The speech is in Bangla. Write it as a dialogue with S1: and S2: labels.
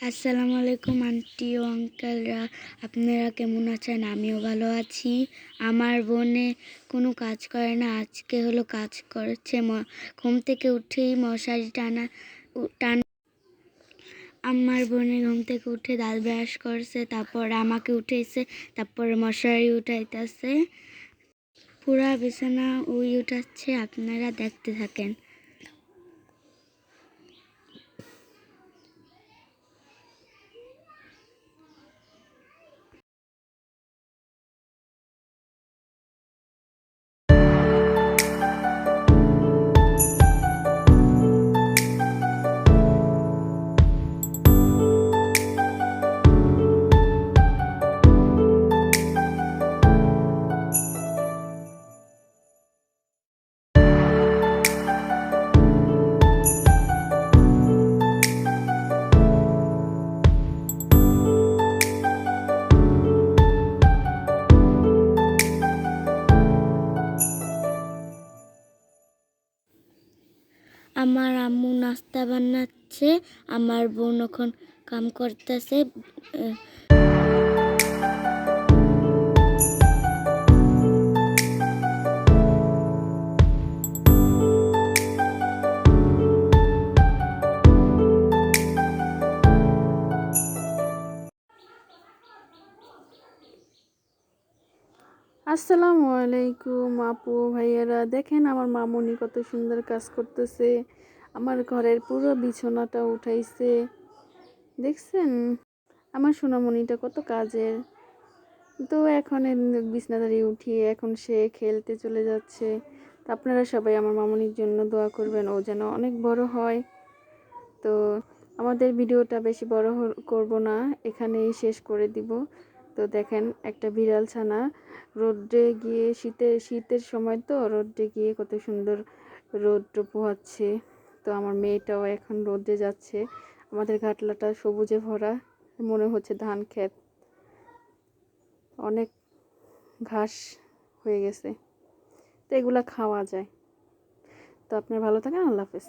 S1: আসসালামু আলাইকুম, আন্টি ও আঙ্কেলরা। আপনারা কেমন আছেন? আমিও ভালো আছি। আমার বোনে কোনো কাজ করে না। আজকে হলো কাজ করছে ঘুম থেকে উঠেই মশারি টানা টান আমার বোনে ঘুম থেকে উঠে দাঁত ব্রাশ করছে, তারপর আমাকে উঠেছে, তারপর মশারি উঠাইতেছে। পুরা বিছানা উই উঠাচ্ছে, আপনারা দেখতে থাকেন। আমার আম্মু নাস্তা বানাচ্ছে আমার বোন এখন কাম করতেছে
S2: আসসালামু আলাইকুম আপু, ভাইয়ারা। দেখেন আমার মামুনি কত সুন্দর কাজ করতেছে। আমার ঘরের পুরো বিছানাটা উঠাইছে। দেখছেন? আমার সোনামণিটা কত কাজের। তো এখন বিছনাদারি উঠিয়ে এখন সে খেলতে চলে যাচ্ছে। তো আপনারা সবাই আমার মামুনির জন্য দোয়া করবেন, ও যেন অনেক বড় হয়। তো আমাদের ভিডিওটা বেশি বড় করব না, এখানেই শেষ করে দিব। তো দেখেন একটা বিড়াল ছানা, রোদ্রে গিয়ে শীতে, শীতের সময় তো রোদ্রে গিয়ে কত সুন্দর রোদ পোহাচ্ছে। তো আমার মেয়েটাও এখন রোদে যাচ্ছে। আমাদের ঘাটলাটা সবুজে ভরা, মনে হচ্ছে ধান ক্ষেত। অনেক ঘাস হয়ে গেছে। তো এগুলা খাওয়া যায়। তো আপনার ভালো থাকেন, আল্লাহ হাফেজ।